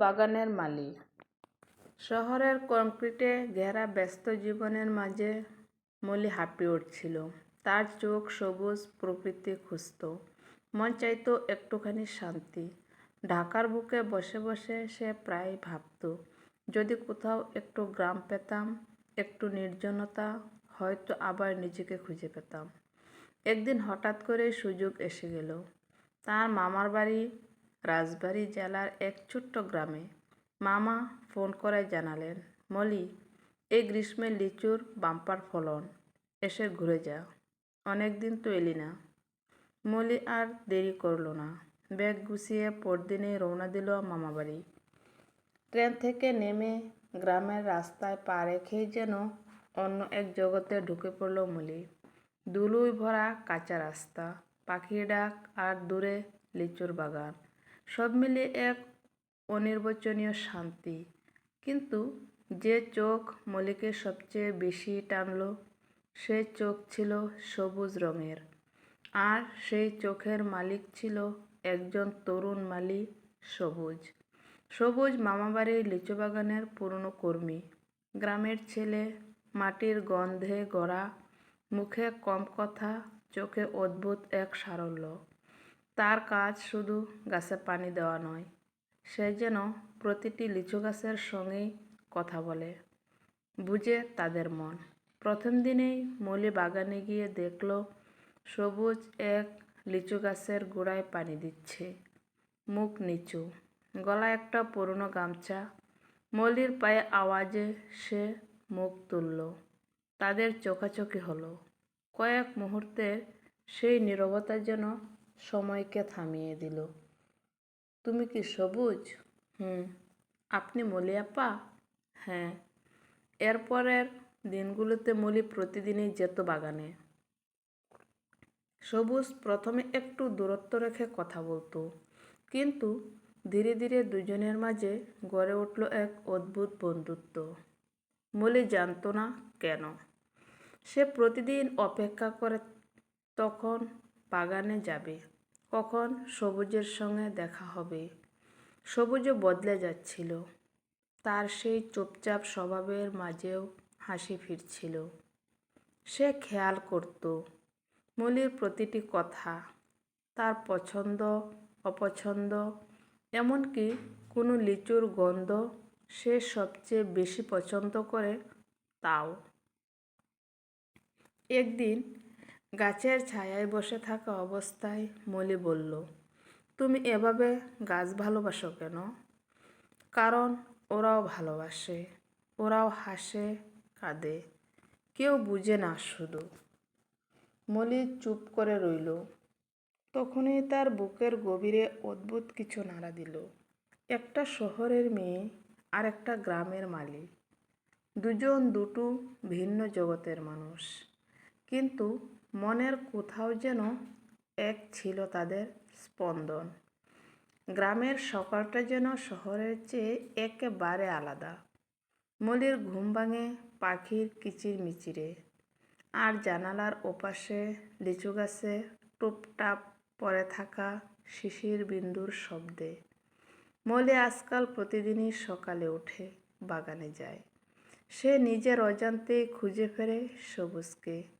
বাগানের মালি শহরের কংক্রিটে ঘেরা ব্যস্ত জীবনের মাঝে মলি হাঁপিয়ে উঠছিল। তার চোখ সবুজ, প্রকৃতি খুঁজত মন চাইতো একটুখানি শান্তি। ঢাকার বুকে বসে বসে সে প্রায় ভাবত, যদি কোথাও একটু গ্রাম পেতাম, একটু নির্জনতা, হয়তো আবার নিজেকে খুঁজে পেতাম। একদিন হঠাৎ করে সুযোগ এসে গেল। তার মামার বাড়ি রাজবাড়ী জেলার এক ছোট্ট গ্রামে মামা ফোন করে জানালেন, মলি, এই গ্রীষ্মে লিচুর বাম্পার ফলন, এসে ঘুরে যা অনেক দিন তো এলি না। মলি আর দেরি করল না। ব্যাগ গুছিয়ে পরদিনেই রওনা দিল মামা বাড়ি ট্রেন থেকে নেমে গ্রামের রাস্তায় পা রেখেই যেন অন্য এক জগতে ঢুকে পড়ল মলি। দুলুই ভরা কাঁচা রাস্তা, পাখির ডাক আর দূরে লিচুর বাগান। সব মিলিয়ে এক অনির্বচনীয় শান্তি। কিন্তু যে চোখ মলিকে সবচেয়ে বেশি টানল, সে চোখ ছিল সবুজ রঙের। আর সেই চোখের মালিক ছিল একজন তরুণ মালি সবুজ। সবুজ মামাবাড়ির লিচু বাগানের পুরনো কর্মী। গ্রামের ছেলে মাটির গন্ধে গড়া, মুখে কম কথা, চোখে অদ্ভুত এক সারল্য। তার কাজ শুধু গাছে পানি দেওয়া নয়, সে যেন প্রতিটি লিচু গাছের সঙ্গেই কথা বলে, বুঝে তাদের মন। প্রথম দিনেই মলি বাগানে গিয়ে দেখল, সবুজ এক লিচু গাছের গোড়ায় পানি দিচ্ছে, মুখ নিচু গলা একটা পুরনো গামছা। মলির পায়ে আওয়াজে সে মুখ তুলল, তাদের চোখাচোখি হলো। কয়েক মুহূর্তের সেই নীরবতা যেন সময়কে থামিয়ে দিল। তুমি কি সবুজ? হুম। আপনি মলিয়াপ্পা? হ্যাঁ। এরপরের দিনগুলোতে মলি প্রতিদিনই যেত বাগানে। সবুজ প্রথমে একটু দূরত্ব রেখে কথা বলতো, কিন্তু ধীরে ধীরে দুজনের মাঝে গড়ে উঠল এক অদ্ভুত বন্ধুত্ব। মলি জানতো না কেন। সে প্রতিদিন অপেক্ষা করে তখন বাগানে যাবে। কখন সবুজের সঙ্গে দেখা হবে। সবুজও বদলে যাচ্ছিল। তার সেই চুপচাপ স্বভাবের মাঝেও হাসি ফিরছিল। সে খেয়াল করত, মলির প্রতিটি কথা, তার পছন্দ, অপছন্দ, এমনকি কোনো লিচুর গন্ধ সে সবচেয়ে বেশি পছন্দ করে তাও। একদিন গাছের ছায়ায় বসে থাকা অবস্থায় মলি বলল, তুমি এভাবে গাছ ভালোবাসো কেন? কারণ ওরাও ভালোবাসে, ওরাও হাসে, কাঁদে, কেউ বুঝে না শুধু। মলি চুপ করে রইল। তখনই তার বুকের গভীরে অদ্ভুত কিছু নাড়া দিল। একটা শহরের মেয়ে আর একটা গ্রামের মালিক। দুজন দুটো ভিন্ন জগতের মানুষ। কিন্তু মনের কোথাও যেন এক ছিল তাদের স্পন্দন। গ্রামের সকালটা যেন শহরের চেয়ে একেবারে আলাদা। মলির ঘুম ভাঙে পাখির কিচির মিচিরে আর জানালার ওপাশে লিচু গাছে টুপটাপ পরে থাকা শিশির বিন্দুর শব্দে। মলি আজকাল প্রতিদিনই সকালে উঠে বাগানে যায়। সে নিজের অজান্তেই খুঁজে ফেরে সবুজকে।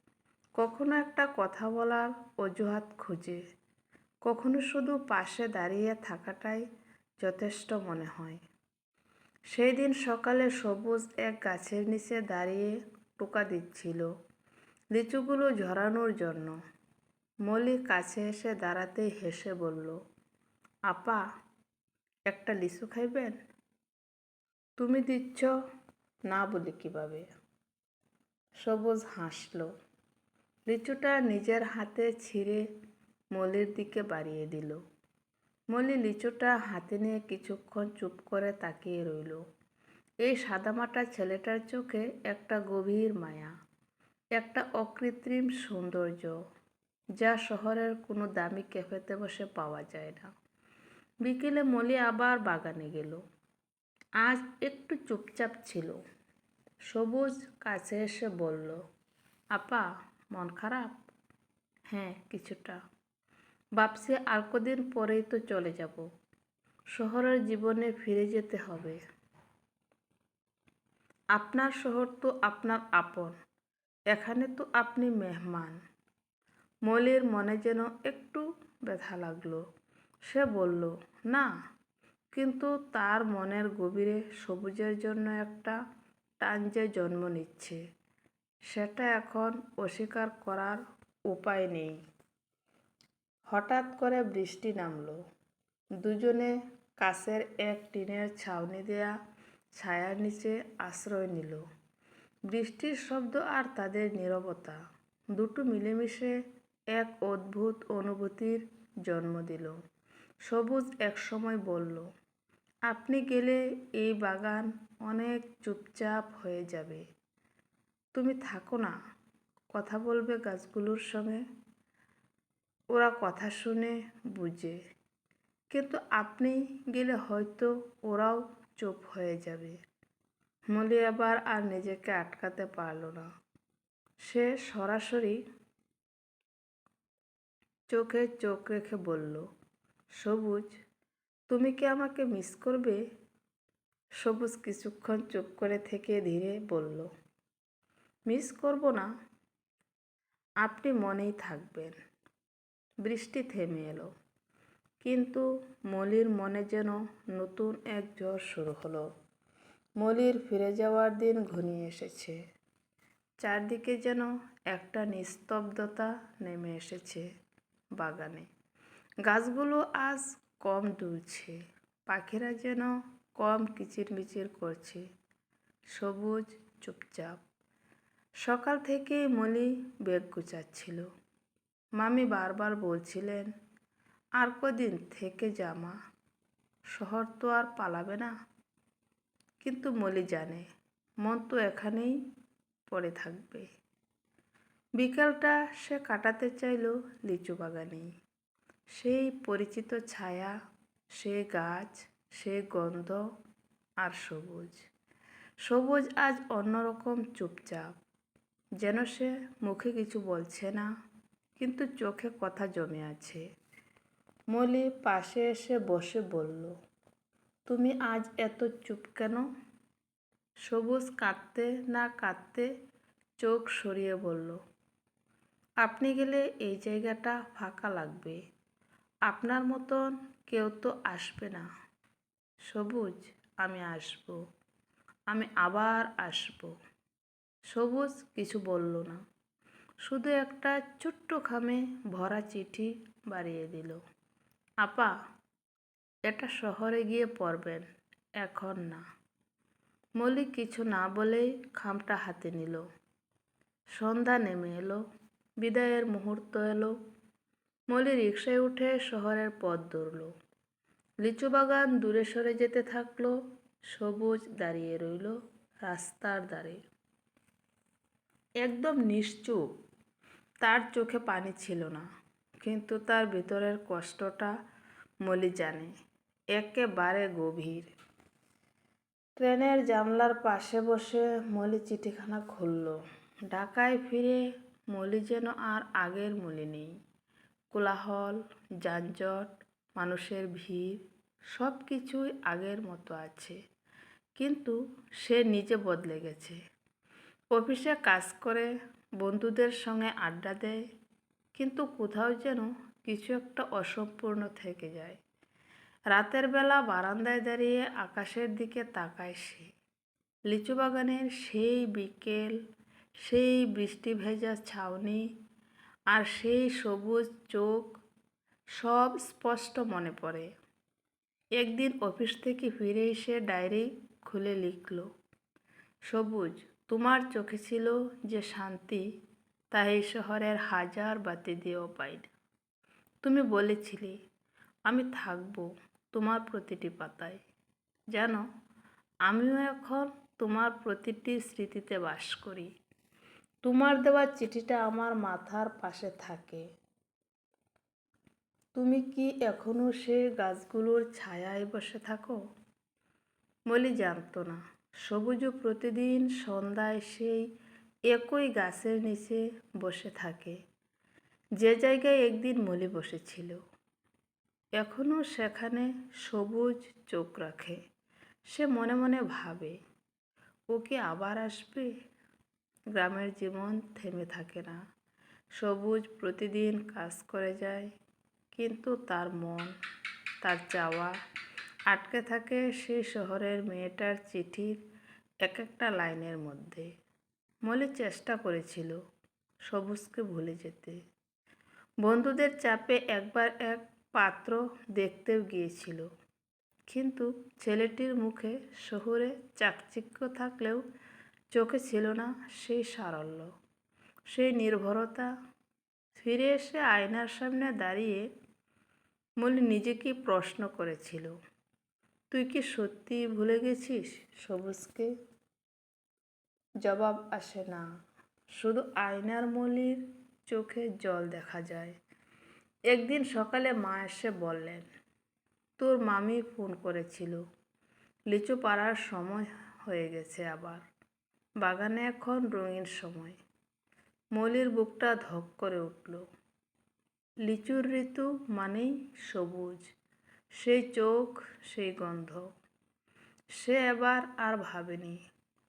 কখনো একটা কথা বলার অজুহাত খুঁজে, কখনো শুধু পাশে দাঁড়িয়ে থাকাটাই যথেষ্ট মনে হয়। সেই দিন সকালে সবুজ এক গাছের নিচে দাঁড়িয়ে টোকা দিচ্ছিল লিচুগুলো ঝরানোর জন্য। মলি কাছে এসে দাঁড়াতেই হেসে বলল, আপা, একটা লিচু খাইবেন? তুমি দিচ্ছ না বলে কীভাবে? সবুজ হাসলো লিচুটা নিজের হাতে ছিঁড়ে মলির দিকে বাড়িয়ে দিল। মলি লিচুটা হাতে নিয়ে কিছুক্ষণ চুপ করে তাকিয়ে রইল। এই সাদামাটা ছেলেটার চোখে একটা গভীর মায়া, একটা অকৃত্রিম সৌন্দর্য, যা শহরের কোনো দামি ক্যাফেতে বসে পাওয়া যায় না। বিকেলে মলি আবার বাগানে গেল। আজ একটু চুপচাপ ছিল। সবুজ কাছে এসে বলল, আপা মন খারাপ? হ্যাঁ কিছুটা। ভাবছি আর কদিন পরেই তো চলে যাব। শহরের জীবনে ফিরে যেতে হবে। আপনার শহর তো আপনার আপন। এখানে তো আপনি মেহমান। মলির মনে যেন একটু ব্যথা লাগল। সে বলল, না। কিন্তু তার মনের গভীরে সবুজের জন্য একটা টান যে জন্ম নিচ্ছে। সেটা এখন অস্বীকার করার উপায় নেই। হঠাৎ করে বৃষ্টি নামলো। দুজনে কাছের এক টিনের ছাউনি দেয়া ছায়ার নিচে আশ্রয় নিল। বৃষ্টির শব্দ আর তাদের নীরবতা দুটো মিলেমিশে এক অদ্ভুত অনুভূতির জন্ম দিল। সবুজ একসময় বলল, আপনি গেলে এই বাগান অনেক চুপচাপ হয়ে যাবে। তুমি থাকো না। কথা বলবে গাছগুলোর সঙ্গে। ওরা কথা শুনে, বুঝে। কিন্তু আপনি গেলে হয়তো ওরাও চুপ হয়ে যাবে। মলি আবার আর নিজেকে আটকাতে পারল না। সে সরাসরি চোখে চোখ রেখে বলল, সবুজ, তুমি কি আমাকে মিস করবে? সবুজ কিছুক্ষণ চুপ করে থেকে ধীরে বলল মিস করব না। আপনি মনেই থাকবেন। বৃষ্টি থেমে এলো। কিন্তু মলির মনে যেন নতুন এক জ্বর শুরু হলো। মলির ফিরে যাওয়ার দিন ঘনিয়ে এসেছে। চারদিকে যেন একটা নিস্তব্ধতা নেমে এসেছে বাগানে। গাছগুলো আজ কম দুলছে। পাখিরা যেন কম কিচিরমিচির করছে। সবুজ চুপচাপ। সকাল থেকেই মলি বেগ গুছাচ্ছিল। মামি বারবার বলছিলেন, আর কদিন থেকে জামা শহর তো আর পালাবে না। কিন্তু মলি জানে, মন তো এখানেই পড়ে থাকবে। বিকালটা সে কাটাতে চাইল লিচু বাগানেই। সেই পরিচিত ছায়া, সে গাছ, সে গন্ধ আর সবুজ। সবুজ আজ অন্যরকম চুপচাপ। যেন সে মুখে কিছু বলছে না, কিন্তু চোখে কথা জমে আছে। মলি পাশে এসে বসে বলল, তুমি আজ এত চুপ কেন? সবুজ কাঁদতে না কাঁদতে চোখ সরিয়ে বলল, আপনি গেলে এই জায়গাটা ফাঁকা লাগবে। আপনার মতন কেউ তো আসবে না। সবুজ, আমি আসব। আমি আবার আসব। সবুজ কিছু বলল না। শুধু একটা ছোট্ট খামে ভরা চিঠি বাড়িয়ে দিল। আপা, এটা শহরে গিয়ে পড়বেন, এখন না। মলিক কিছু না বলেই খামটা হাতে নিল। সন্ধ্যা নেমে এলো, বিদায়ের মুহূর্ত এলো। মলি রিক্সায় উঠে শহরের পথ ধরল। লিচু বাগান দূরে সরে যেতে থাকল, সবুজ দাঁড়িয়ে রইল রাস্তার ধারে। একদম নিশ্চুপ। তার চোখে পানি ছিল না, কিন্তু তার ভিতরের কষ্টটা মলি জানে, একেবারে গভীর। ট্রেনের জানলার পাশে বসে মলি চিঠিখানা খুলল। ঢাকায় ফিরে মলি যেন আর আগের মলি নেই। কোলাহল, যানজট, মানুষের ভিড় সব কিছুই আগের মতো আছে, কিন্তু সে নিজে বদলে গেছে। অফিসে কাজ করে, বন্ধুদের সঙ্গে আড্ডা দেয়, কিন্তু কোথাও যেন কিছু একটা অসম্পূর্ণ থেকে যায়। রাতের বেলা বারান্দায় দাঁড়িয়ে আকাশের দিকে তাকায় সে। লিচু বাগানের সেই বিকেল, সেই বৃষ্টি ভেজা ছাউনি আর সেই সবুজ চোখ সব স্পষ্ট মনে পড়ে। একদিন অফিস থেকে ফিরে এসে ডায়েরি খুলে লিখল, সবুজ তোমার চোখে ছিল যে শান্তি তা এই শহরের হাজার বাতি দিয়েও পাই না তুমি বলেছিলে, আমি থাকব তোমার প্রতিটি পাতায়। জানো, আমিও এখন তোমার প্রতিটি স্মৃতিতে বাস করি। তোমার দেওয়া চিঠিটা আমার মাথার পাশে থাকে। তুমি কি এখনও সে গাছগুলোর ছায়ায় বসে থাকো? বলি জানতো না। সবুজও প্রতিদিন সন্ধ্যায় সেই একই গাছের নিচে বসে থাকে। যে জায়গায় একদিন মলি বসেছিল এখনও সেখানে সবুজ চোখ রাখে। সে মনে মনে ভাবে, ও কি আবার আসবে? গ্রামের জীবন থেমে থাকে না। সবুজ প্রতিদিন কাজ করে যায়, কিন্তু তার মন, তার চাওয়া আটকে থাকে সেই শহরের মেয়েটার চিঠির এক একটা লাইনের মধ্যে। মলি চেষ্টা করেছিল সবুজকে ভুলে যেতে। বন্ধুদের চাপে একবার এক পাত্র দেখতেও গিয়েছিল। কিন্তু ছেলেটির মুখে শহুরে চাকচিক্য থাকলেও চোখে ছিল না সেই সারল্য। সেই নির্ভরতা। ফিরে এসে আয়নার সামনে দাঁড়িয়ে মলি নিজেকে প্রশ্ন করেছিল। তুই কি সত্যি ভুলে গেছিস? সবুজকে জবাব আসে না। শুধু আয়নার মলির চোখে জল দেখা যায়। একদিন সকালে মা এসে বললেন, তোর মামি ফোন করেছিল। লিচু পাড়ার সময় হয়ে গেছে আবার। বাগানে এখন রঙিন সময় মলির বুকটা ধক করে উঠল। লিচুর ঋতু মানেই সবুজ। সেই চোখ, সেই গন্ধ। সে এবার আর ভাবেনি।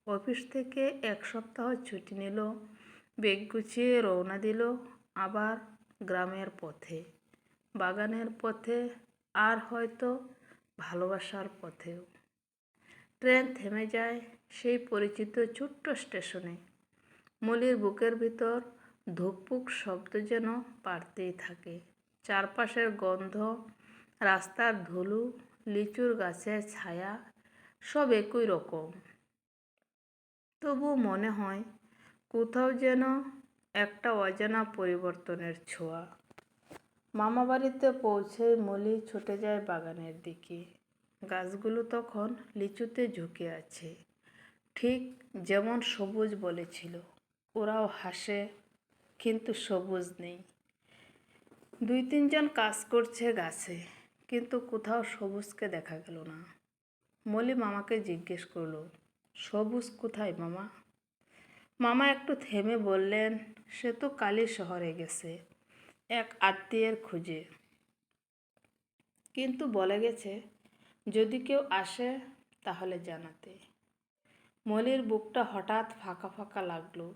অফিস থেকে এক সপ্তাহ ছুটি নিল, বেগ গুছিয়ে রওনা দিল আবার গ্রামের পথে। বাগানের পথে আর হয়তো ভালোবাসার পথেও। ট্রেন থেমে যায় সেই পরিচিত ছোট্ট স্টেশনে। মলির বুকের ভিতর ধুকপুক শব্দ যেন বাড়তেই থাকে। চারপাশের গন্ধ রাস্তার ধুলো, লিচুর গাছের ছায়া, সব একই রকম। তবু মনে হয়, কোথাও যেন একটা অজানা পরিবর্তনের ছোঁয়া। মামা বাড়িতে পৌঁছে মলি ছুটে যায় বাগানের দিকে। গাছগুলো তখন লিচুতে ঝুঁকে আছে। ঠিক যেমন সবুজ বলেছিল, ওরাও হাসে, কিন্তু সবুজ নেই। দুই তিনজন কাজ করছে গাছে। কিন্তু কোথাও সবুজকে দেখা গেল না। মলি মামাকে জিজ্ঞেস করল, সবুজ কোথায় মামা? মামা একটু থেমে বললেন, সে তো কালী শহরে গেছে, এক আত্মীয়ের খুঁজে। কিন্তু বলে গেছে, যদি কেউ আসে তাহলে জানাতে। মলির বুকটা হঠাৎ ফাঁকা ফাঁকা লাগল,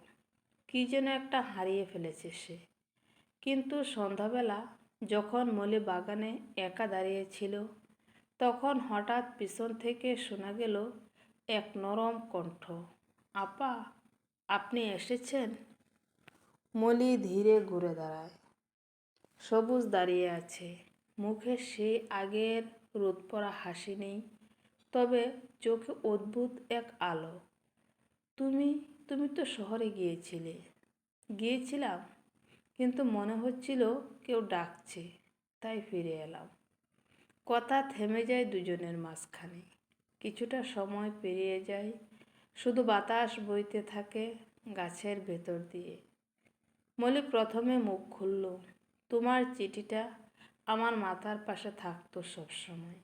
কি যেন একটা হারিয়ে ফেলেছে সে। কিন্তু সন্ধ্যাবেলা যখন মলে বাগানে একা দাঁড়িয়েছিল তখন হঠাৎ পিছন থেকে শোনা গেল এক নরম কণ্ঠ, আপা, আপনি এসেছেন? মলি ধীরে ঘুরে দাঁড়ায়। সবুজ দাঁড়িয়ে আছে। মুখে সেই আগের রোদ পড়া হাসি নেই, তবে চোখে অদ্ভুত এক আলো। তুমি তুমি তো শহরে গিয়েছিলে। গিয়েছিলাম? কিন্তু মনে হচ্ছিল কেউ ডাকছে, তাই ফিরে এলাম। কথা থেমে যায় দুজনের মাঝখানে। কিছুটা সময় পেরিয়ে যায়, শুধু বাতাস বইতে থাকে গাছের ভেতর দিয়ে। মলি প্রথমে মুখ খুলল, তোমার চিঠিটা আমার মাথার পাশে থাকতো সবসময়।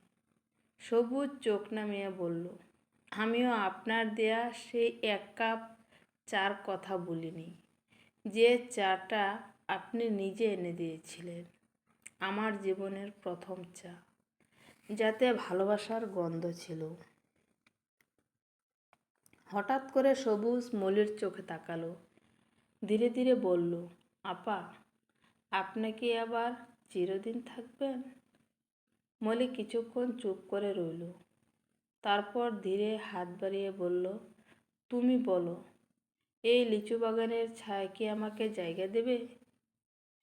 সবুজ চোখ নামিয়ে বলল, আমিও আপনার দেয়া সেই এক কাপ চার কথা বলিনি। যে চাটা আপনি নিজে এনে দিয়েছিলেন আমার জীবনের প্রথম চা, যাতে ভালোবাসার গন্ধ ছিল। হঠাৎ করে সবুজ মলির চোখে তাকালো, ধীরে ধীরে বলল, আপা, আপনি কি আবার চিরদিন থাকবেন? মলি কিছুক্ষণ চুপ করে রইল, তারপর ধীরে হাত বাড়িয়ে বলল, তুমি বলো, এই লিচু বাগানের ছায় কি আমাকে জায়গা দেবে?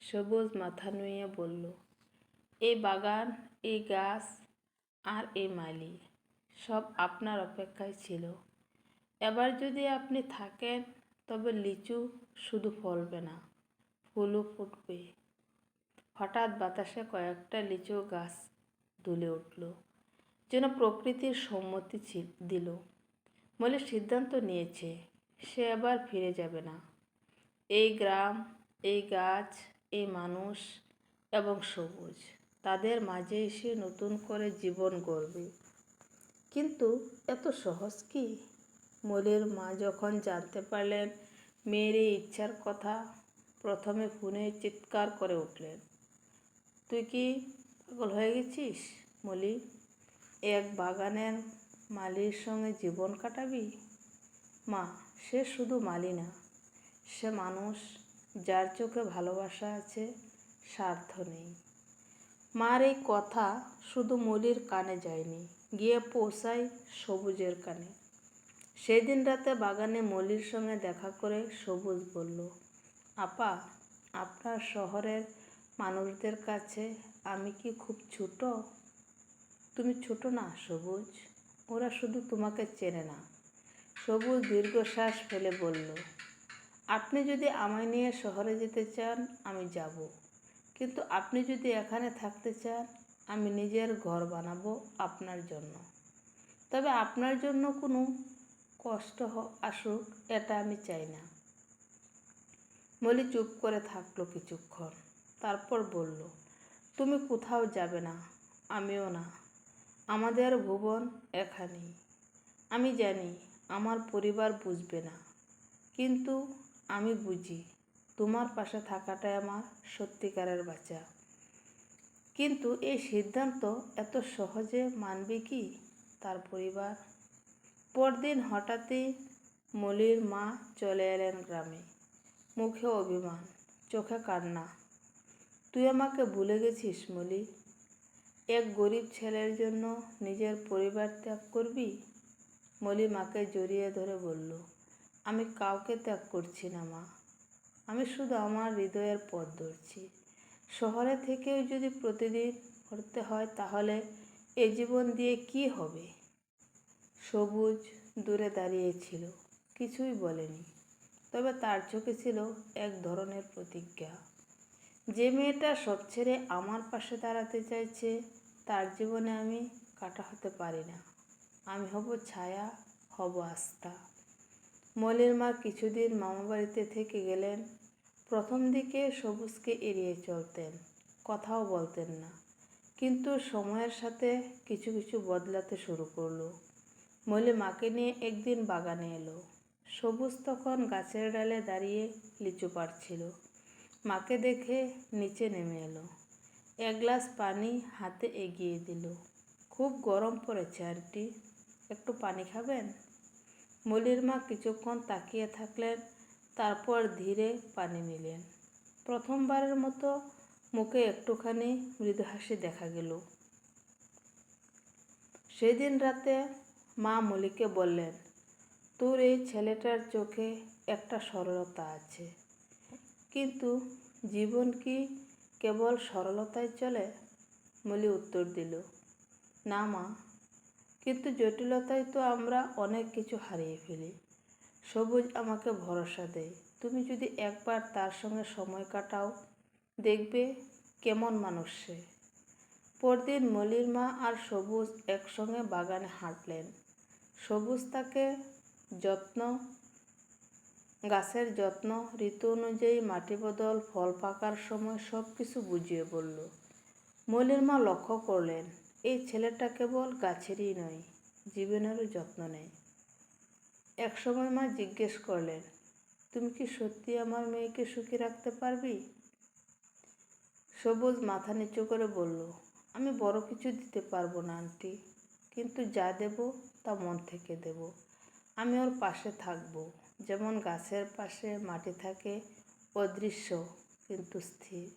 সবুজ মাথা নুয়ে বলল এই বাগান এই গাছ আর এই মালি, সব আপনার অপেক্ষায় ছিল। এবার যদি আপনি থাকেন, তবে লিচু শুধু ফলবে না, ফুলও ফুটবে। হঠাৎ বাতাসে কয়েকটা লিচু গাছ দুলে উঠল, যেন প্রকৃতির সম্মতি দিল। বলে সিদ্ধান্ত নিয়েছে, সে আবার ফিরে যাবে না। এই গ্রাম, এই গাছ এই মানুষ এবং সবুজ। তাদের মাঝে এসে নতুন করে জীবন গড়বে। কিন্তু এত সহজ কি? মলির মা যখন জানতে পারলেন, মেয়ের এই ইচ্ছার কথা প্রথমে ফোনে চিৎকার করে উঠলেন, তুই কি পাগল হয়ে গেছিস, মলি? এক বাগানের মালির সঙ্গে জীবন কাটাবি? মা, সে শুধু মালি না, সে মানুষ যার চোখে ভালোবাসা আছে, স্বার্থ নেই। মার এই কথা শুধু মলির কানে যায়নি, গিয়ে পৌঁছায় সবুজের কানে। সেদিন রাতে বাগানে মলির সঙ্গে দেখা করে সবুজ বলল, আপা, আপনার শহরের মানুষদের কাছে আমি কি খুব ছোট? তুমি ছোট না, সবুজ? ওরা শুধু তোমাকে চেনে না। সবুজ দীর্ঘশ্বাস ফেলে বলল আপনি যদি আমায় নিয়ে শহরে যেতে চান, আমি যাব। কিন্তু আপনি যদি এখানে থাকতে চান, আমি নিজের ঘর বানাবো আপনার জন্য। তবে আপনার জন্য কোনো কষ্ট আসুক, এটা আমি চাই না। মলি চুপ করে থাকল কিছুক্ষণ। তারপর বলল, তুমি কোথাও যাবে না, আমিও না। আমাদের ভুবন এখানেই। আমি জানি, আমার পরিবার বুঝবে না। কিন্তু আমি বুঝি, তোমার পাশে থাকাটাই আমার সত্যিকারের বাঁচা কিন্তু এই সিদ্ধান্ত এত সহজে মানবে কি? তার পরিবার? পরদিন হঠাৎই মলির মা চলে এলেন গ্রামে। মুখে অভিমান, চোখে কান্না। তুই আমাকে ভুলে গেছিস মলি? এক গরিব ছেলের জন্য নিজের পরিবার ত্যাগ করবি? মলি মাকে জড়িয়ে ধরে বলল আমি কাউকে ত্যাগ করছি না, মা। আমি শুধু আমার হৃদয়ের পথ ধরছি। শহরে থেকেও যদি প্রতিদিন করতে হয়, তাহলে এ জীবন দিয়ে কি হবে? সবুজ দূরে দাঁড়িয়েছিল কিছুই বলেনি। তবে তার চোখে ছিল এক ধরনের প্রতিজ্ঞা। যে মেয়েটা সব ছেড়ে আমার পাশে দাঁড়াতে চাইছে, তার জীবনে আমি কাটা হতে পারি না। আমি হব ছায়া, হব আস্থা। মলির মা কিছুদিন মামাবাড়িতে থেকে গেলেন। প্রথম দিকে সবুজকে এড়িয়ে চলতেন, কথাও বলতেন না। কিন্তু সময়ের সাথে কিছু কিছু বদলাতে শুরু করল। মলি মাকে নিয়ে একদিন বাগানে এলো। সবুজ তখন গাছের ডালে দাঁড়িয়ে লিচু পাড়ছিল। মাকে দেখে নিচে নেমে এলো। এক গ্লাস পানি হাতে এগিয়ে দিল। খুব গরম পড়েছে, আন্টি। একটু পানি খাবেন? মলির মা কিছুক্ষণ তাকিয়ে থাকলেন, তারপর ধীরে পানি নিলেন। প্রথমবারের মতো মুখে একটুখানি মৃদু হাসি দেখা গেল। সেদিন রাতে মা মলিকে বললেন, তোর এই ছেলেটার চোখে একটা সরলতা আছে। কিন্তু জীবন কি কেবল সরলতায় চলে? মলি উত্তর দিল, না মা। কিন্তু জটিলতায় তো আমরা অনেক কিছু হারিয়ে ফেলি। সবুজ আমাকে ভরসা দেয়। তুমি যদি একবার তার সঙ্গে সময় কাটাও, দেখবে কেমন মানুষ সে। পরদিন মলির মা আর সবুজ একসঙ্গে বাগানে হাঁটলেন। সবুজ তাকে যত্ন, গাছের যত্ন, ঋতু অনুযায়ী মাটি বদল, ফল পাকার সময় সব কিছু বুঝিয়ে বলল। মলির মা লক্ষ্য করলেন এই ছেলেটা কেবল গাছেরই নয় জীবনেরও যত্ন নেয়। একসময় মা জিজ্ঞেস করলেন, তুমি কি সত্যি আমার মেয়েকে সুখী রাখতে পারবি? সবুজ মাথা নিচু করে বলল, আমি বড় কিছু দিতে পারব না, আন্টি, কিন্তু যা দেব তা মন থেকে দেব। আমি ওর পাশে থাকব, যেমন গাছের পাশে মাটি থাকে, অদৃশ্য কিন্তু স্থির।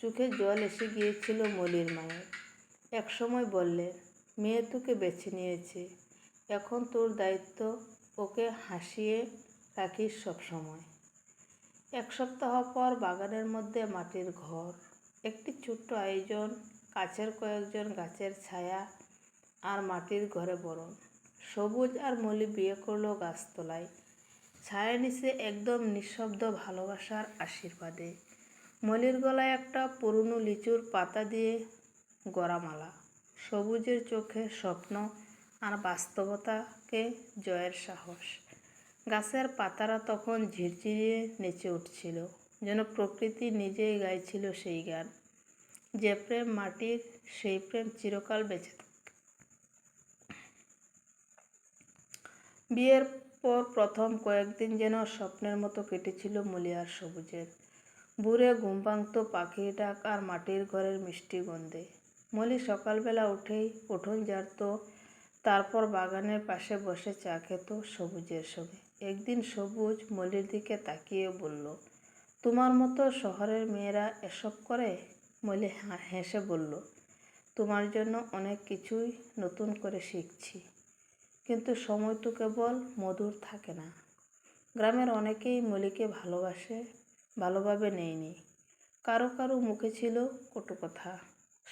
চোখে জল এসে গিয়েছিল মলির মায়ের। এক সময় বললেন মেয়ে তোকে বেছে নিয়েছে। এখন তোর দায়িত্ব ওকে হাসিয়ে রাখিস সবসময়। এক সপ্তাহ পর বাগানের মধ্যে মাটির ঘর, একটি ছোট্ট আয়োজন, কাছের কয়েকজন গাছের ছায়া আর মাটির ঘরে বরণ। সবুজ আর মলি বিয়ে করল গাছতলায়। ছায়া নিচে একদম নিঃশব্দ ভালোবাসার আশীর্বাদে। মলির গলায় একটা পুরনো লিচুর পাতা দিয়ে গড়ামালা। সবুজের চোখে স্বপ্ন আর বাস্তবতাকে জয়ের সাহস। গাছের পাতারা তখন ঝিরঝিরিয়ে নেচে উঠছিল, যেন প্রকৃতি নিজেই গাইছিল সেই গান। যে প্রেম মাটির, সেই প্রেম চিরকাল বেঁচে থাকে। বিয়ের পর প্রথম কয়েকদিন যেন স্বপ্নের মতো কেটেছিল মলিয়ার সবুজের। বুড়ে ঘুম ভাঙত পাখির ডাক আর মাটির ঘরের মিষ্টি গন্ধে। মলি সকালবেলা উঠেই উঠোন ঝাড়ত, তারপর বাগানের পাশে বসে চা খেত সবুজের সঙ্গে। একদিন সবুজ মলির দিকে তাকিয়ে বলল, তোমার মতো শহরের মেয়েরা এসব করে? মলি হেসে বলল, তোমার জন্য অনেক কিছুই নতুন করে শিখছি, কিন্তু সময় তো কেবল মধুর থাকে না। গ্রামের অনেকেই মলিকে ভালোবাসে, ভালোভাবে নেয়নি। কারও কারও মুখে ছিল কটু কথা।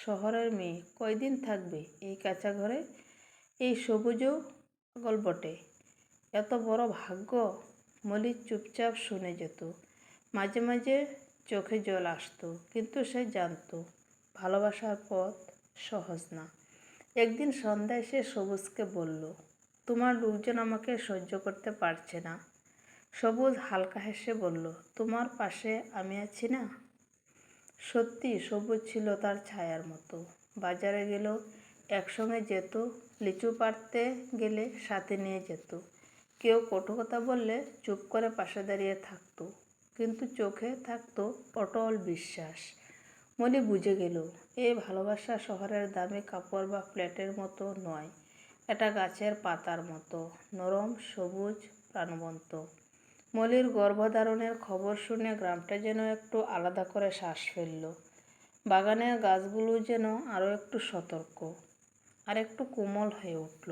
শহরের মেয়ে। কয়দিন থাকবে এই কাঁচা ঘরে? এই সবুজও পাগল বটে। এত বড় ভাগ্য? মলি চুপচাপ শুনে যেত। মাঝে মাঝে চোখে জল আসতো, কিন্তু সে জানতো ভালোবাসার পথ সহজ না। একদিন সন্ধ্যায় সে সবুজকে বলল, তোমার লোকজন আমাকে সহ্য করতে পারছে না। সবুজ হালকা হেসে বলল, তোমার পাশে আমি আছি না? সত্যি সবুজ ছিল তার ছায়ার মতো। বাজারে গেল একসঙ্গে যেত, লিচু পাড়তে গেলে সাথে নিয়ে যেত। কেউ কটু কথা বললে চুপ করে পাশে দাঁড়িয়ে থাকতো, কিন্তু চোখে থাকতো অটল বিশ্বাস। মলি বুঝে গেল এই ভালোবাসা শহরের দামি কাপড় বা প্লেটের মতো নয়, এটা গাছের পাতার মতো, নরম, সবুজ, প্রাণবন্ত। মলির গর্ভধারণের খবর শুনে গ্রামটা যেন একটু আলাদা করে শ্বাস ফেলল। বাগানের গাছগুলো যেন আরও একটু সতর্ক আর একটু কোমল হয়ে উঠল।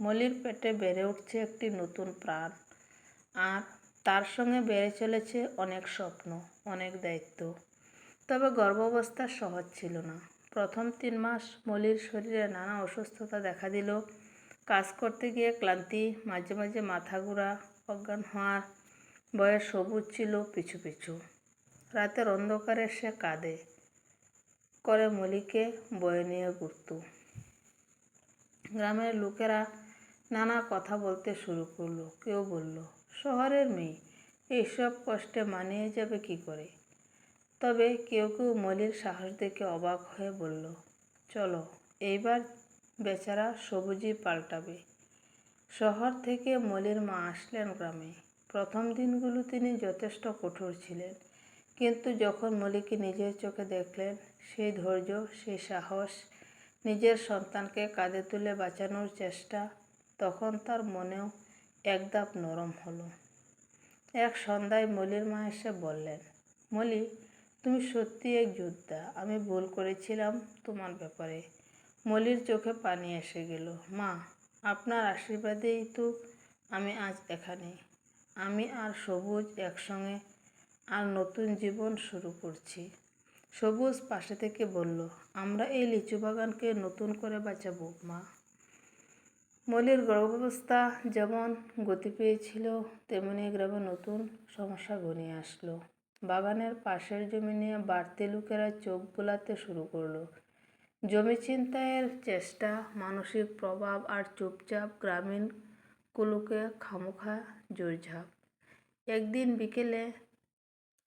মলির পেটে বেড়ে উঠছে একটি নতুন প্রাণ আর তার সঙ্গে বেড়ে চলেছে অনেক স্বপ্ন, অনেক দায়িত্ব। তবে গর্ভাবস্থা সহজ ছিল না। প্রথম তিন মাস মলির শরীরে নানা অসুস্থতা দেখা দিল। কাজ করতে গিয়ে ক্লান্তি, মাঝে মাঝে মাথা ঘোরা, অজ্ঞান হওয়ার বয়স সবুজ ছিল, পিছু পিছু। রাতের অন্ধকারে সে কাঁদে, করে মলিকে বয়ে নিয়ে ঘুরত। গ্রামের লোকেরা নানা কথা বলতে শুরু করল, কেউ বলল, শহরের মেয়ে, এইসব কষ্টে মানিয়ে যাবে কি করে? তবে কেউ কেউ মলির সাহস দেখে অবাক হয়ে বলল, চলো, এইবার বেচারা সবুজই পাল্টাবে। শহর থেকে মলির মা আসলেন গ্রামে। প্রথম দিনগুলো তিনি যথেষ্ট কঠোর ছিলেন। কিন্তু যখন মলিকে নিজের চোখে দেখলেন, সেই ধৈর্য, সেই সাহস, নিজের সন্তানকে কাঁধে তুলে বাঁচানোর চেষ্টা, তখন তার মনেও একদাপ নরম হলো। এক সন্ধ্যায় মলির মা এসে বললেন মলি তুমি সত্যি এক যোদ্ধা। আমি ভুল করেছিলাম তোমার ব্যাপারে মলির চোখে পানি এসে গেল। মা, আপনার আশীর্বাদেই তো আমি আজ এখানে। আমি আর সবুজ একসঙ্গে আর নতুন জীবন শুরু করছি। সবুজ পাশে থেকে বলল, আমরা এই লিচু বাগানকে নতুন করে বাঁচাবো, মা। মলির গর্ভাবস্থা যেমন গতি পেয়েছিল, তেমনি গ্রামে নতুন সমস্যা ঘনিয়ে আসলো। বাগানের পাশের জমি নিয়ে বাড়তি লোকেরা চোখ বোলাতে শুরু করল। জমি চিন্তায়ের চেষ্টা, মানসিক প্রভাব আর চুপচাপ গ্রামীণ কুলুকে খামোখা জোরঝাপ একদিন বিকেলে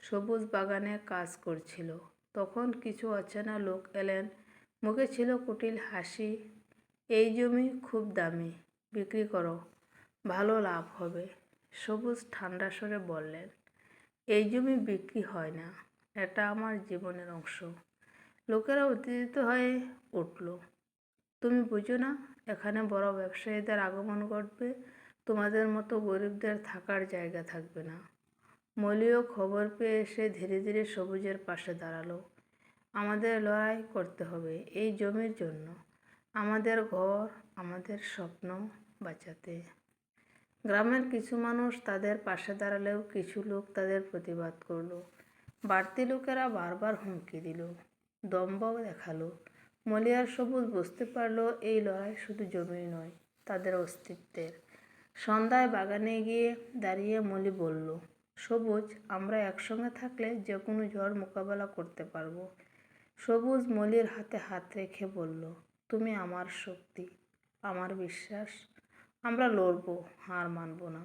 সবুজ বাগানে কাজ করছিল। তখন কিছু অচেনা লোক এলেন। মুখে ছিল কুটিল হাসি, এই জমি খুব দামি, বিক্রি করো, ভালো লাভ হবে। সবুজ ঠান্ডা স্বরে বললেন, এই জমি বিক্রি হয় না, এটা আমার জীবনের অংশ। লোকেরা উত্তেজিত হয়ে উঠল, তুমি বুঝো না, এখানে বড় ব্যবসায়ীদের আগমন ঘটবে তোমাদের মতো গরিবদের থাকার জায়গা থাকবে না। মলিও খবর পেয়ে এসে ধীরে ধীরে সবুজের পাশে দাঁড়াল। আমাদের লড়াই করতে হবে এই জমির জন্য। আমাদের ঘর, আমাদের স্বপ্ন বাঁচাতে। গ্রামের কিছু মানুষ তাদের পাশে দাঁড়ালেও কিছু লোক তাদের প্রতিবাদ করল। বাড়তি লোকেরা বারবার হুমকি দিল। দম্ভ দেখাল। মলিয়ার সবুজ বুঝতে পারল এই লড়াই শুধু জমির নয়, তাদের অস্তিত্বের। সন্ধ্যায় বাগানে গিয়ে দাঁড়িয়ে মলি বলল, সবুজ, আমরা একসঙ্গে থাকলে যে কোনো ঝড় মোকাবেলা করতে পারব। সবুজ মলির হাতে হাত রেখে বলল, তুমি আমার শক্তি, আমার বিশ্বাস, আমরা লড়বো, হার মানব না।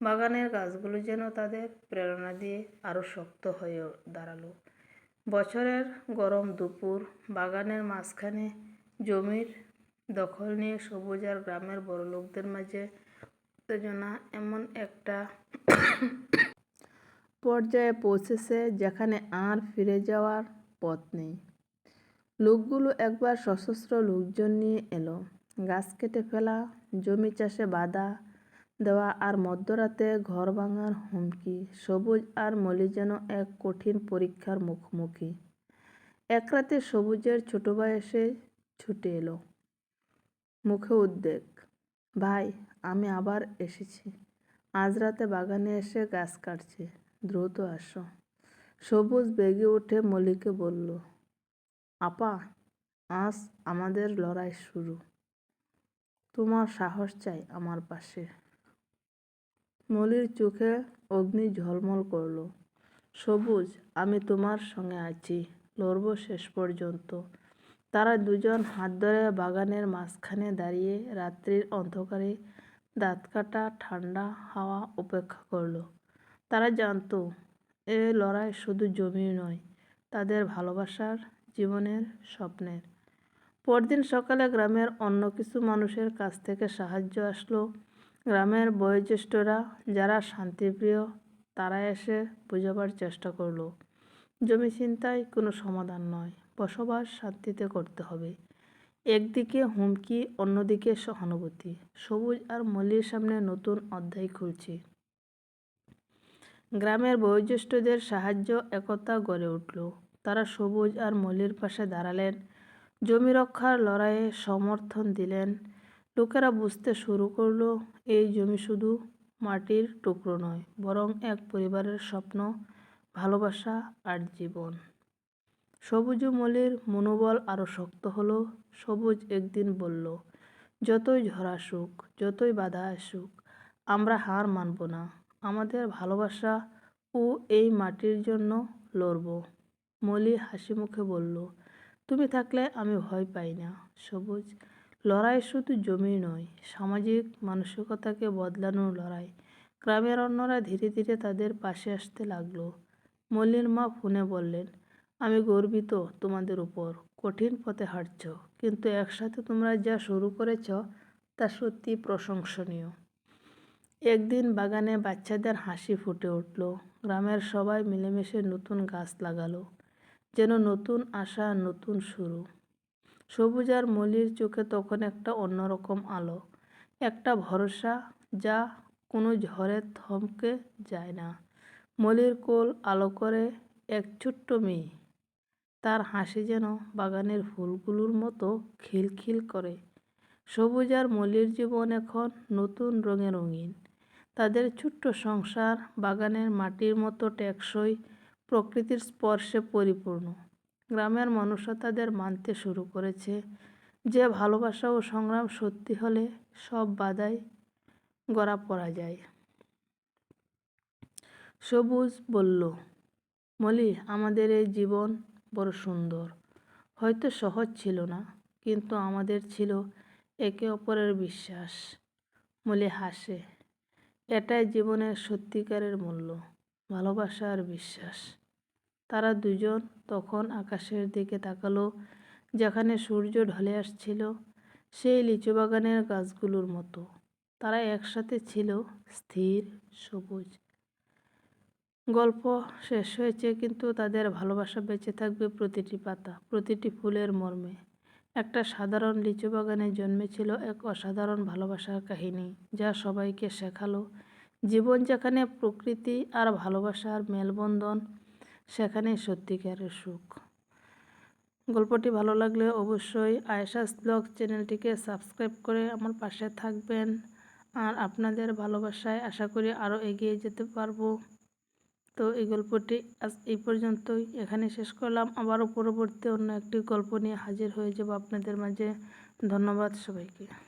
বাগানের গাছগুলো যেন তাদের প্রেরণা দিয়ে আরও শক্ত হয়ে দাঁড়াল। বছরের গরম দুপুর, বাগানের মাঝখানে জমির দখল নিয়ে সবুজ আর গ্রামের বড় লোকদের মাঝে উত্তেজনা এমন একটা পর্যায়ে পৌঁছেছে যেখানে আর ফিরে যাওয়ার পথ নেই। লোকগুলো একবার সশস্ত্র লোকজন নিয়ে এলো। গাছ কেটে ফেলা, জমি চাষে বাধা দেওয়া আর মধ্যরাতে ঘর ভাঙার হুমকি, সবুজ আর মলি যেন এক কঠিন পরীক্ষার মুখোমুখি। এক রাতে সবুজের ছোট এসে ছুটে এলো। মুখে উদ্বেগ, ভাই আমি আবার এসেছি। আজ রাতে বাগানে এসে গাছ কাটছে। দ্রুত আসো। সবুজ বেগে উঠে মলিকে বলল, আপা, আজ আমাদের লড়াই শুরু। তোমার সাহস চাই আমার পাশে মলির চোখে অগ্নি ঝলমল করল, সবুজ, আমি তোমার সঙ্গে আছি। লড়ব শেষ পর্যন্ত তারা দুজন হাত ধরে বাগানের মাঝখানে দাঁড়িয়ে রাত্রির অন্ধকারে দাঁত কাটা, ঠান্ডা হাওয়া উপেক্ষা করল। তারা জানতো, এ লড়াই শুধু জমির নয়, তাদের ভালোবাসার জীবনের স্বপ্নের। পরদিন সকালে গ্রামের অন্য কিছু মানুষের কাছ থেকে সাহায্য আসলো। গ্রামের বয়োজ্যেষ্ঠরা, যারা শান্তিপ্রিয়, তারা এসে বোঝাবার চেষ্টা করল। জমি চিন্তায় কোনো সমাধান নয়, বসবাস শান্তিতে করতে হবে। একদিকে হুমকি, অন্যদিকে সহানুভূতি। সবুজ আর মল্লির সামনে নতুন অধ্যায় খুলছে। গ্রামের বয়োজ্যেষ্ঠদের সাহায্য, একতা গড়ে উঠল। তারা সবুজ আর মল্লির পাশে দাঁড়ালেন। জমি রক্ষার লড়াইয়ে সমর্থন দিলেন। লোকেরা বুঝতে শুরু করল, এই জমি শুধু মাটির টুকরো নয়, বরং এক পরিবারের স্বপ্ন, ভালোবাসা আর জীবন। সবুজ মলির মনোবল আরও শক্ত হলো। সবুজ একদিন বলল, যতই ঝড় আসুক, যতই বাধা আসুক, আমরা হার মানব না। আমাদের ভালোবাসা ও এই মাটির জন্য লড়ব। মলি হাসি মুখে বলল, তুমি থাকলে আমি ভয় পাই না। সবুজ, লড়াই শুধু জমি নয়, সামাজিক মানসিকতাকে বদলানোর লড়াই। গ্রামের অন্যরা ধীরে ধীরে তাদের পাশে আসতে লাগল। মল্লির মা ফোনে বললেন আমি গর্বিত তোমাদের উপর। কঠিন পথে হাঁটছ, কিন্তু একসাথে তোমরা যা শুরু করেছ তা সত্যি প্রশংসনীয়। একদিন বাগানে বাচ্চাদের হাসি ফুটে উঠল। গ্রামের সবাই মিলেমিশে নতুন গাছ লাগালো, যেন নতুন আশা, নতুন শুরু। সবুজ আর মলির চোখে তখন একটা অন্যরকম আলো, একটা ভরসা যা কোনো ঝড়ে থমকে যায় না। মলির কোল আলো করে এক ছোট্ট মেয়ে। তার হাসি যেন বাগানের ফুলগুলোর মতো খিলখিল করে। সবুজ আর মলির জীবন এখন নতুন রঙে রঙিন। তাদের ছোট্ট সংসার বাগানের মাটির মতো টেকসই, প্রকৃতির স্পর্শে পরিপূর্ণ। গ্রামের মানুষরা তাদের মানতে শুরু করেছে যে ভালোবাসা ও সংগ্রাম সত্যি হলে সব বাধাই গড়া পড়া যায়। সবুজ বলল, মলি, আমাদের এই জীবন বড় সুন্দর। হয়তো সহজ ছিল না, কিন্তু আমাদের ছিল একে অপরের বিশ্বাস। মলি হাসে, এটাই জীবনের সত্যিকারের মূল্য, ভালোবাসা আর বিশ্বাস। তারা দুজন তখন আকাশের দিকে তাকালো, যেখানে সূর্য ঢলে আসছিল, সেই লিচু বাগানের গাছগুলোর মতো। তারা একসাথে ছিল স্থির, সবুজ গল্প শেষ হয়েছে কিন্তু তাদের ভালোবাসা বেঁচে থাকবে প্রতিটি পাতা, প্রতিটি ফুলের মর্মে। একটা সাধারণ লিচু বাগানে জন্মেছিল এক অসাধারণ ভালোবাসার কাহিনী, যা সবাইকে শেখালো। জীবন যেখানে প্রকৃতি আর ভালোবাসার মেলবন্ধন সেখানে সত্যিকারের সুখ। গল্পটি ভালো লাগলে অবশ্যই আয়েশাস ব্লগ চ্যানেলটিকে সাবস্ক্রাইব করে আমার পাশে থাকবেন। আর আপনাদের ভালোবাসায় আশা করি আরও এগিয়ে যেতে পারব। তো এই গল্পটি আজ এই পর্যন্তই। এখানে শেষ করলাম। আবারও পরবর্তী অন্য একটি গল্প নিয়ে হাজির হয়ে যাব আপনাদের মাঝে। ধন্যবাদ সবাইকে।